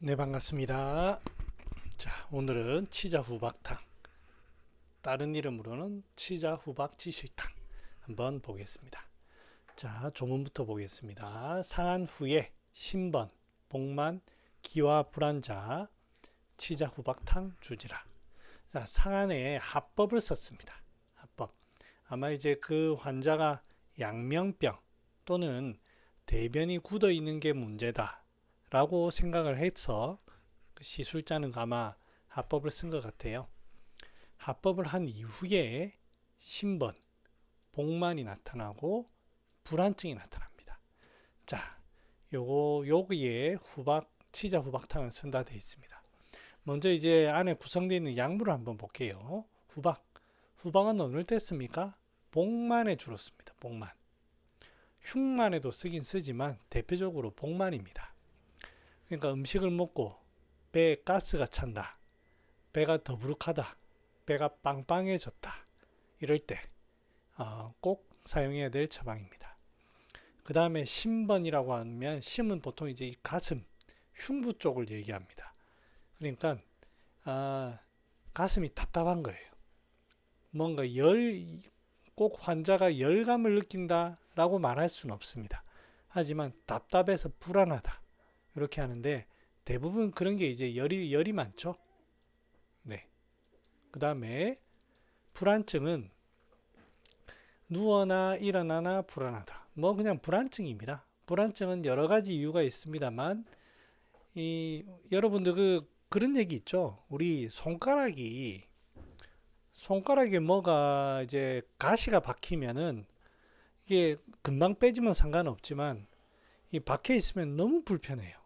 네 반갑습니다. 자 오늘은 치자 후박탕 다른 이름으로는 치자 후박 지식탕 한번 보겠습니다. 자 조문부터 보겠습니다. 상한 후에 신번 복만 기와 불안자 치자 후박탕 주지라. 자 상한에 합법을 썼습니다. 합법 아마 이제 그 환자가 양명병 또는 대변이 굳어 있는 게 문제다. 라고 생각을 해서 그 시술자는 아마 합법을 쓴 것 같아요. 합법을 한 이후에 신번, 복만이 나타나고 불안증이 나타납니다. 자, 요거 여기에 후박 치자 후박탕을 쓴다 돼 있습니다. 먼저 이제 안에 구성되어 있는 약물을 한번 볼게요. 후박. 후박은 어느 때 씁니까? 복만에 주로 씁니다. 복만. 흉만에도 쓰긴 쓰지만 대표적으로 복만입니다. 그러니까 음식을 먹고 배에 가스가 찬다. 배가 더부룩하다. 배가 빵빵해졌다. 이럴 때꼭 사용해야 될 처방입니다. 그 다음에 심번이라고 하면 심은 보통 이제 이 가슴, 흉부 쪽을 얘기합니다. 그러니까 아, 가슴이 답답한 거예요. 뭔가 열, 꼭 환자가 열감을 느낀다라고 말할 수는 없습니다. 하지만 답답해서 불안하다. 이렇게 하는데 대부분 그런 게 이제 열이 열이 많죠. 네. 그 다음에 불안증은 누워나 일어나나 불안하다. 뭐 그냥 불안증입니다. 불안증은 여러 가지 이유가 있습니다만 이 여러분들 그 그런 얘기 있죠. 우리 손가락이 손가락에 뭐가 이제 가시가 박히면은 이게 금방 빼지면 상관없지만 이 박혀 있으면 너무 불편해요.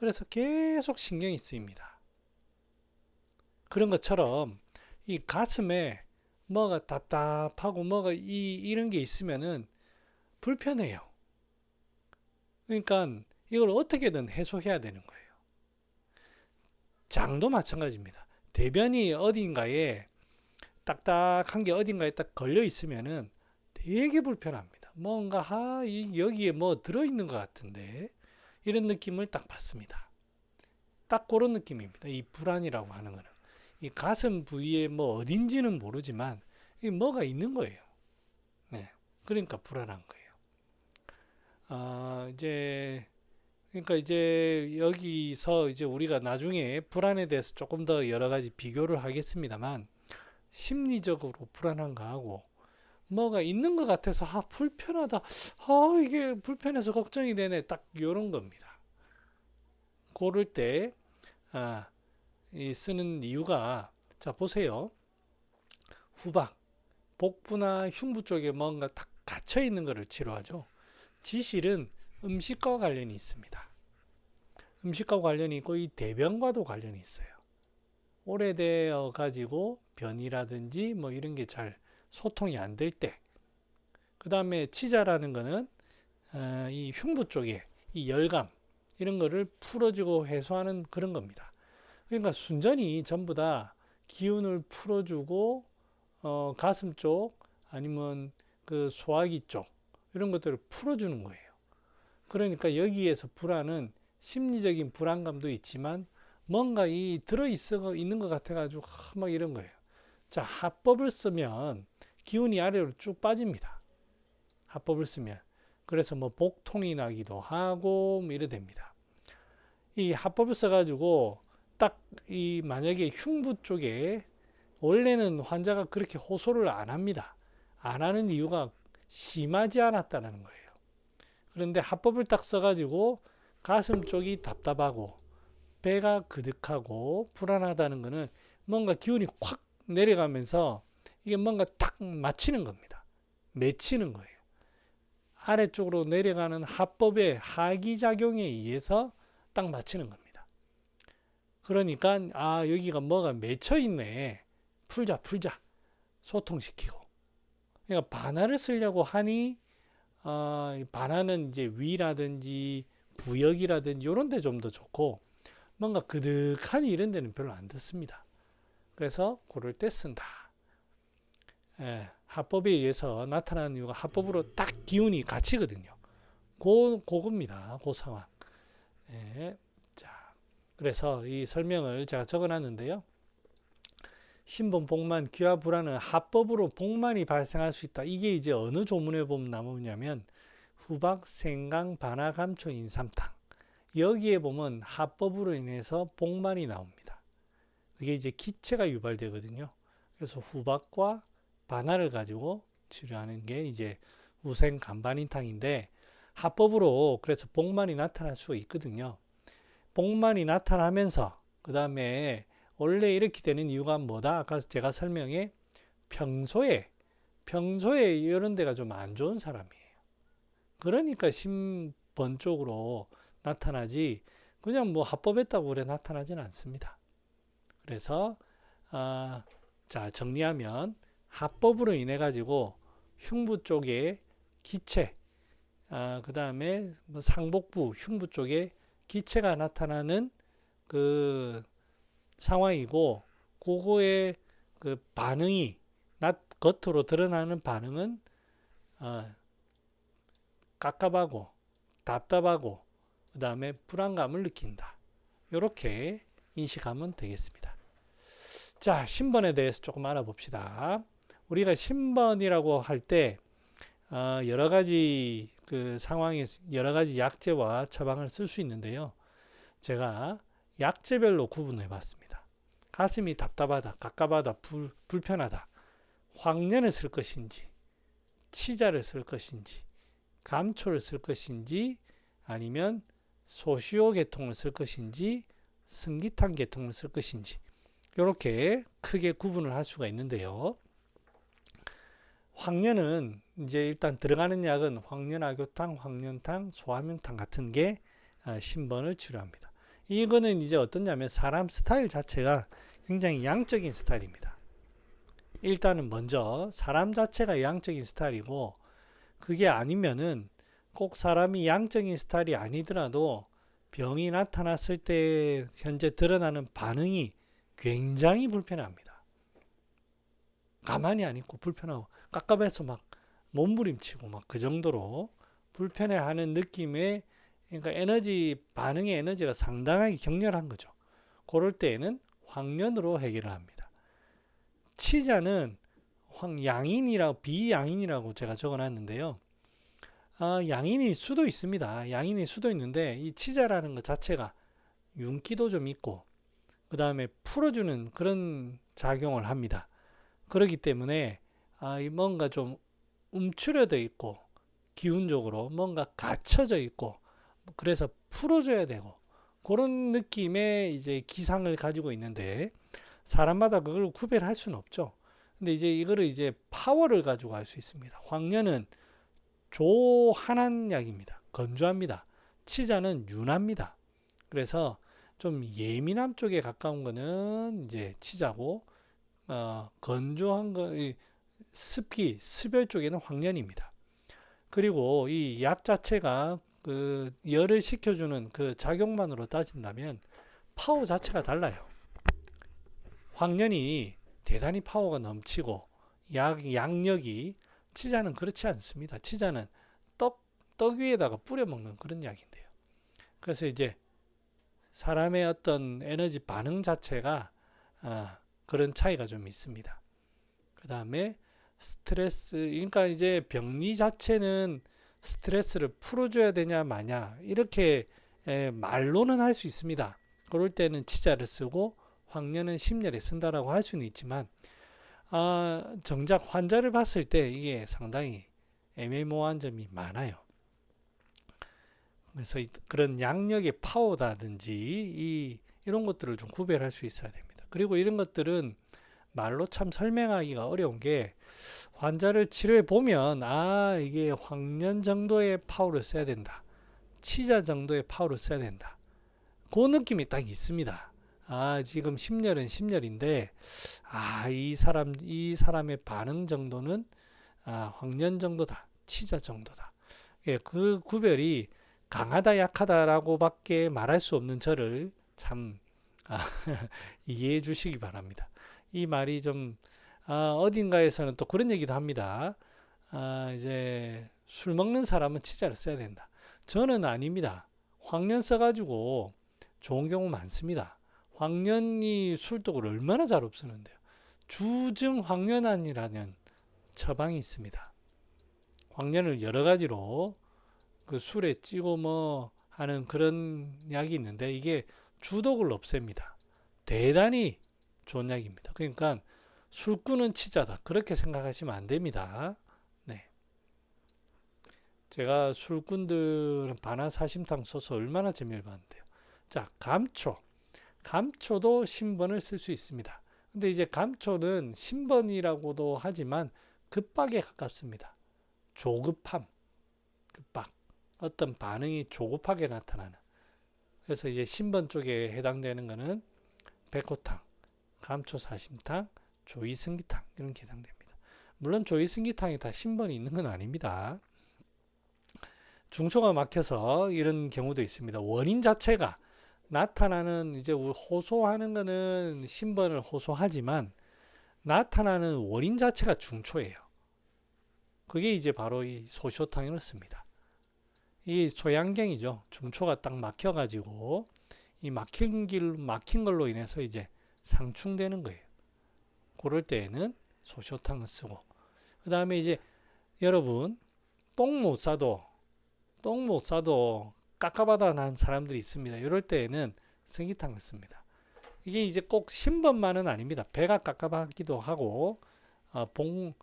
그래서 계속 신경이 쓰입니다. 그런 것처럼 이 가슴에 뭐가 답답하고 뭐가 이, 이런 게 있으면은 불편해요. 그러니까 이걸 어떻게든 해소해야 되는 거예요. 장도 마찬가지입니다. 대변이 어딘가에 딱딱한 게 어딘가에 딱 걸려 있으면은 되게 불편합니다. 뭔가 하, 여기에 뭐 들어있는 것 같은데 이런 느낌을 딱 받습니다. 딱 그런 느낌입니다. 이 불안이라고 하는 거는. 이 가슴 부위에 뭐 어딘지는 모르지만 이 뭐가 있는 거예요. 네. 그러니까 불안한 거예요. 아, 이제 그러니까 이제 여기서 이제 우리가 나중에 불안에 대해서 조금 더 여러 가지 비교를 하겠습니다만 심리적으로 불안한 거하고 뭐가 있는 것 같아서 아 불편하다. 아 이게 불편해서 걱정이 되네. 딱 요런 겁니다. 고를 때 아, 이 쓰는 이유가 자 보세요. 후박 복부나 흉부 쪽에 뭔가 딱 갇혀 있는 것을 치료하죠. 지실은 음식과 관련이 있습니다. 음식과 관련이 있고 이 대변과도 관련이 있어요. 오래되어 가지고 변이라든지 뭐 이런 게잘 소통이 안 될 때, 그 다음에 치자라는 거는 어, 이 흉부 쪽에 이 열감 이런 거를 풀어주고 해소하는 그런 겁니다. 그러니까 순전히 전부 다 기운을 풀어주고 어, 가슴 쪽 아니면 그 소화기 쪽 이런 것들을 풀어주는 거예요. 그러니까 여기에서 불안은 심리적인 불안감도 있지만 뭔가 이 들어 있어 있는 것 같아가지고 막 이런 거예요. 자 합법을 쓰면 기운이 아래로 쭉 빠집니다. 합법을 쓰면. 그래서 뭐 복통이 나기도 하고 뭐 이래 됩니다. 이 합법을 써가지고 딱 이 만약에 흉부 쪽에 원래는 환자가 그렇게 호소를 안 합니다. 안 하는 이유가 심하지 않았다는 거예요. 그런데 합법을 딱 써가지고 가슴 쪽이 답답하고 배가 그득하고 불안하다는 것은 뭔가 기운이 확 내려가면서 이게 뭔가 탁 맞히는 겁니다. 맺히는 거예요. 아래쪽으로 내려가는 합법의 하기작용에 의해서 딱 맞히는 겁니다. 그러니까 아 여기가 뭐가 맺혀 있네. 풀자 풀자 소통시키고. 그러니까 반화를 쓰려고 하니 어, 반화는 이제 위라든지 부역이라든지 이런 데 좀 더 좋고 뭔가 그득하니 이런 데는 별로 안 듣습니다. 그래서 고를 때 쓴다. 예, 합법에 의해서 나타나는 이유가 합법으로 딱 기운이 갇히거든요. 고, 고겁니다. 고 상황. 예, 자, 그래서 이 설명을 제가 적어 놨는데요. 신분 복만 귀화 불안은 합법으로 복만이 발생할 수 있다. 이게 이제 어느 조문에 보면 나오냐면 후박 생강 반화 감초 인삼탕 여기에 보면 합법으로 인해서 복만이 나옵니다. 그게 이제 기체가 유발되거든요. 그래서 후박과 반화를 가지고 치료하는 게 이제 우생 간반인탕인데 합법으로 그래서 복만이 나타날 수가 있거든요. 복만이 나타나면서 그 다음에 원래 이렇게 되는 이유가 뭐다? 아까 제가 설명해 평소에 평소에 이런 데가 좀 안 좋은 사람이에요. 그러니까 신번 쪽으로 나타나지 그냥 뭐 합법했다고 그래 나타나진 않습니다. 그래서 아, 자 정리하면 합법으로 인해 가지고 흉부 쪽에 기체 아, 그 다음에 뭐 상복부 흉부 쪽에 기체가 나타나는 그 상황이고 그거의 그 반응이 나, 겉으로 드러나는 반응은 어, 깝깝하고 답답하고 그 다음에 불안감을 느낀다. 이렇게 인식하면 되겠습니다. 자, 신번에 대해서 조금 알아봅시다. 우리가 신번이라고 할때 어, 여러 가지 그 상황에 여러 가지 약제와 처방을 쓸 수 있는데요. 제가 약제별로 구분해 봤습니다. 가슴이 답답하다, 깝깝하다, 불, 불편하다. 황년을 쓸 것인지, 치자를 쓸 것인지, 감초를 쓸 것인지, 아니면 소시오 계통을 쓸 것인지, 승기탄 계통을 쓸 것인지, 이렇게 크게 구분을 할 수가 있는데요. 황년은 이제 일단 들어가는 약은 황년악교탕, 황년탕, 소화명탕 같은 게 아, 신번을 치료합니다. 이거는 이제 어떠냐면 사람 스타일 자체가 굉장히 양적인 스타일입니다. 일단은 먼저 사람 자체가 양적인 스타일이고 그게 아니면은 꼭 사람이 양적인 스타일이 아니더라도 병이 나타났을 때 현재 드러나는 반응이 굉장히 불편합니다. 가만히 안 있고 불편하고 깝깝해서 막 몸부림치고 막 그 정도로 불편해하는 느낌의 그러니까 에너지 반응의 에너지가 상당하게 격렬한 거죠. 그럴 때에는 황년으로 해결을 합니다. 치자는 황 양인이라고 비양인이라고 제가 적어놨는데요. 아, 양인이 수도 있습니다. 양인이 수도 있는데 이 치자라는 것 자체가 윤기도 좀 있고 그 다음에 풀어주는 그런 작용을 합니다. 그렇기 때문에 아, 뭔가 좀 움츠려져 있고 기운적으로 뭔가 갇혀져 있고 그래서 풀어줘야 되고 그런 느낌의 이제 기상을 가지고 있는데 사람마다 그걸 구별할 수는 없죠. 근데 이제 이거를 이제 파워를 가지고 할 수 있습니다. 황년은 조한한 약입니다. 건조합니다. 치자는 윤합니다. 그래서 좀 예민함 쪽에 가까운 거는 이제 치자고 어, 건조한 거 습기, 습열 쪽에는 황년입니다. 그리고 이 약 자체가 그 열을 식혀주는 그 작용만으로 따진다면 파워 자체가 달라요. 황년이 대단히 파워가 넘치고 약, 양력이 치자는 그렇지 않습니다. 치자는 떡, 떡 위에다가 뿌려 먹는 그런 약인데요. 그래서 이제 사람의 어떤 에너지 반응 자체가 아, 그런 차이가 좀 있습니다. 그 다음에 스트레스, 그러니까 이제 병리 자체는 스트레스를 풀어줘야 되냐 마냐 이렇게 에, 말로는 할 수 있습니다. 그럴 때는 치자를 쓰고 황년은 심열에 쓴다라고 할 수는 있지만 아, 정작 환자를 봤을 때 이게 상당히 애매모호한 점이 많아요. 그래서 그런 양력의 파워라든지 이, 이런 것들을 좀 구별할 수 있어야 됩니다. 그리고 이런 것들은 말로 참 설명하기가 어려운 게 환자를 치료해 보면 아 이게 황년 정도의 파워를 써야 된다. 치자 정도의 파워를 써야 된다. 그 느낌이 딱 있습니다. 아 지금 심열은 심열인데 아 이 사람 이 사람의 반응 정도는 아 황년 정도다. 치자 정도다. 예, 그 구별이 강하다 약하다라고 밖에 말할 수 없는 저를 참 아, 이해해 주시기 바랍니다. 이 말이 좀 아, 어딘가에서는 또 그런 얘기도 합니다. 아, 이제 술 먹는 사람은 치자를 써야 된다. 저는 아닙니다. 황년 써가지고 좋은 경우 많습니다. 황년이 술독을 얼마나 잘 없애는데요. 주증 황년환이라는 처방이 있습니다. 황년을 여러 가지로 그 술에 찌고 뭐 하는 그런 약이 있는데 이게 주독을 없앱니다. 대단히 좋은 약입니다. 그러니까 술꾼은 치자다. 그렇게 생각하시면 안 됩니다. 네. 제가 술꾼들은 반화사심탕 써서 얼마나 재미를 봤는데요. 자, 감초. 감초도 신번을 쓸 수 있습니다. 근데 이제 감초는 신번이라고도 하지만 급박에 가깝습니다. 조급함, 급박. 어떤 반응이 조급하게 나타나는. 그래서 이제 신번 쪽에 해당되는 거는 백호탕, 감초 사심탕, 조이승기탕 이런 게 해당됩니다. 물론 조이승기탕이 다 신번이 있는 건 아닙니다. 중초가 막혀서 이런 경우도 있습니다. 원인 자체가 나타나는 이제 호소하는 거는 신번을 호소하지만 나타나는 원인 자체가 중초예요. 그게 이제 바로 이 소쇼탕을 씁니다. 이 소양경이죠. 중초가 딱 막혀가지고 이 막힌 길 막힌 걸로 인해서 이제 상충되는 거예요. 그럴 때에는 소쇼탕을 쓰고 그 다음에 이제 여러분 똥 못 싸도 똥 못 싸도 깎아받아 난 사람들이 있습니다. 이럴 때에는 승기탕을 씁니다. 이게 이제 꼭 신번만은 아닙니다. 배가 깎아받기도 하고 어, 봉,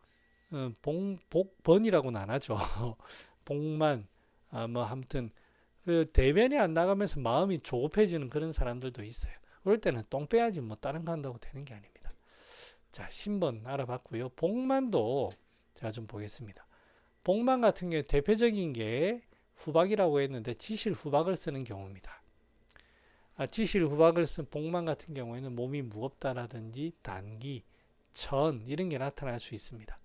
어, 봉, 복번이라고는 안 하죠. 복만 아, 뭐 아무튼 그 대변이 안 나가면서 마음이 조급해지는 그런 사람들도 있어요. 그럴 때는 똥 빼야지 뭐 다른 거 한다고 되는 게 아닙니다. 자, 신번 알아봤고요. 복만도 제가 좀 보겠습니다. 복만 같은 경우 대표적인 게 후박이라고 했는데 지실 후박을 쓰는 경우입니다. 아, 지실 후박을 쓴 복만 같은 경우에는 몸이 무겁다라든지 단기, 천 이런 게 나타날 수 있습니다.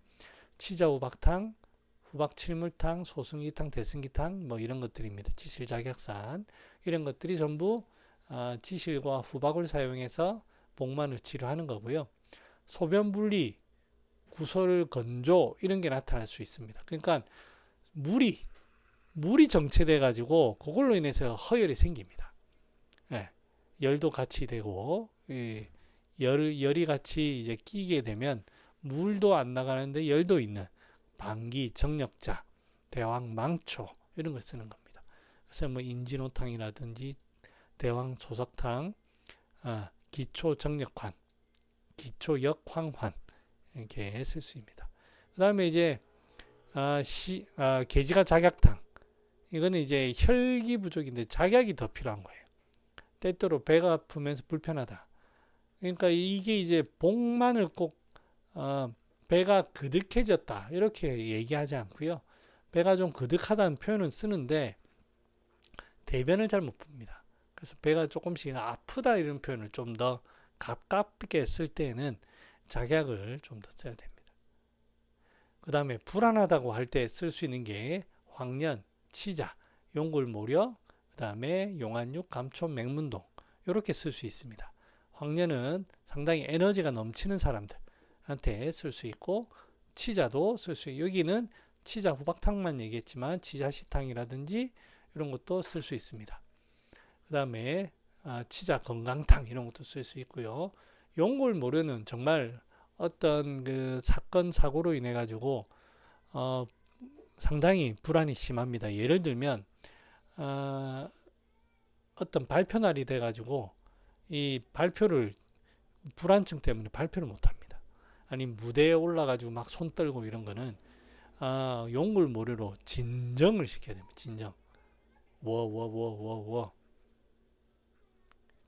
치자 후박탕, 후박칠물탕, 소승기탕, 대승기탕 뭐 이런 것들입니다. 지실 자격산 이런 것들이 전부 아, 지실과 후박을 사용해서 복만을 치료하는 거고요. 소변 분리, 구설 건조 이런 게 나타날 수 있습니다. 그러니까 물이 물이 정체돼 가지고 그걸로 인해서 허열이 생깁니다. 예, 열도 같이 되고 예, 열 열이 같이 이제 끼게 되면 물도 안 나가는데 열도 있는 방기 정력자, 대왕 망초 이런 걸 쓰는 겁니다. 그래서 뭐 인진호탕이라든지 대왕 소석탕, 아, 기초 정력환, 기초 역황환 이렇게 쓸 수 있습니다. 그 다음에 이제 아, 시, 아, 계지가 작약탕 이거는 이제 혈기 부족인데 작약이 더 필요한 거예요. 때때로 배가 아프면서 불편하다. 그러니까 이게 이제 복만을 꼭 어, 배가 그득해졌다 이렇게 얘기하지 않고요. 배가 좀 그득하다는 표현을 쓰는데 대변을 잘 못 봅니다. 그래서 배가 조금씩 아프다 이런 표현을 좀 더 가깝게 쓸 때는 작약을 좀 더 써야 됩니다. 그 다음에 불안하다고 할 때 쓸 수 있는 게 황년, 치자, 용골모려, 그 다음에 용안육, 감초, 맹문동 이렇게 쓸 수 있습니다. 황년은 상당히 에너지가 넘치는 사람들 한테 쓸 수 있고 치자도 쓸 수 있고 여기는 치자 후박탕만 얘기했지만 치자시탕이라든지 이런 것도 쓸 수 있습니다. 그 다음에 아, 치자 건강탕 이런 것도 쓸 수 있고요. 용골모려는 정말 어떤 그 사건 사고로 인해 가지고 어, 상당히 불안이 심합니다. 예를 들면 어, 어떤 발표 날이 돼 가지고 이 발표를 불안증 때문에 발표를 못 합니다. 아니 무대에 올라 가지고 막 손 떨고 이런 거는 아, 용을 모래로 진정을 시켜야 됩니다. 진정. 워워워 워워.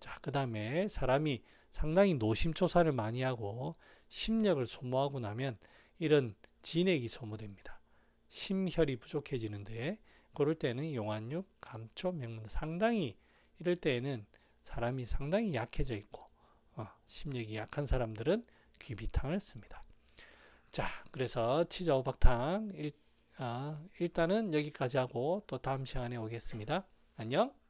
자, 그 다음에 사람이 상당히 노심초사를 많이 하고 심력을 소모하고 나면 이런 진액이 소모됩니다. 심혈이 부족해지는데 그럴 때는 용안육, 감초, 명문 상당히 이럴 때에는 사람이 상당히 약해져 있고 어, 심력이 약한 사람들은 귀비탕을 씁니다. 자, 그래서 치자호박탕 일, 아, 일단은 여기까지 하고 또 다음 시간에 오겠습니다. 안녕.